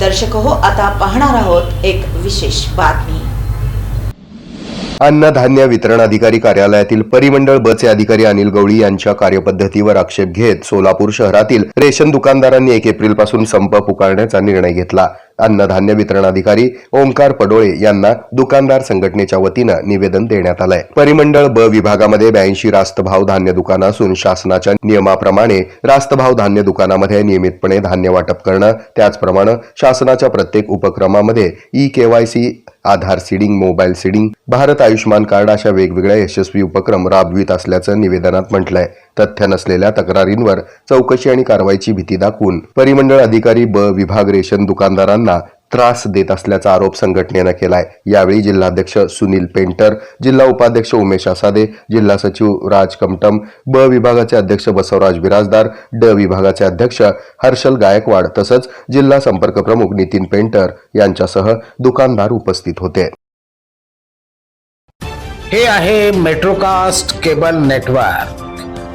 दर्शक हो आता पाहणार आहोत एक विशेष बातमी. अन्नधान्य वितरण अधिकारी कार्यालयातील परिमंडळ बचे अधिकारी अनिल गवळी यांच्या कार्यपद्धतीवर आक्षेप घेत सोलापूर शहरातील रेशन दुकानदारांनी एक एप्रिलपासून संप पुकारण्याचा निर्णय घेतला. अन्नधान्य वितरण अधिकारी ओंकार पडोळे यांना दुकानदार संघटनेच्या वतीनं निवेदन देण्यात आलंय. परिमंडळ ब विभागामध्ये ब्याऐंशी रास्त भाव धान्य दुकानं असून शासनाच्या नियमाप्रमाणे रास्त भाव धान्य दुकानामध्ये नियमितपणे धान्य वाटप करणं त्याचप्रमाणे शासनाच्या प्रत्येक उपक्रमामध्ये e KYC Aadhaar seeding mobile seeding Bharat Ayushman card अशा वेगवेगळ्या यशस्वी उपक्रम राबवित असल्याचं निवेदनात म्हटलंय. तथ्य नसलेल्या तक्रारींवर चौकशी आणि कारवाईची भीती दाखवून परिमंडळ अधिकारी ब विभाग रेशन दुकानदारांना त्रास देत असल्याचा आरोप संघटनेनं केलाय. यावेळी जिल्हाध्यक्ष सुनील पेंटर जिल्हा उपाध्यक्ष उमेश आसादे जिल्हा सचिव राज कमटम ब विभागाचे अध्यक्ष बसवराज बिराजदार ड विभागाचे अध्यक्ष हर्षल गायकवाड तसंच जिल्हा संपर्क प्रमुख नितीन पेंटर यांच्यासह दुकानदार उपस्थित होते. हे आहे मेट्रोकास्ट केबल नेटवर्क.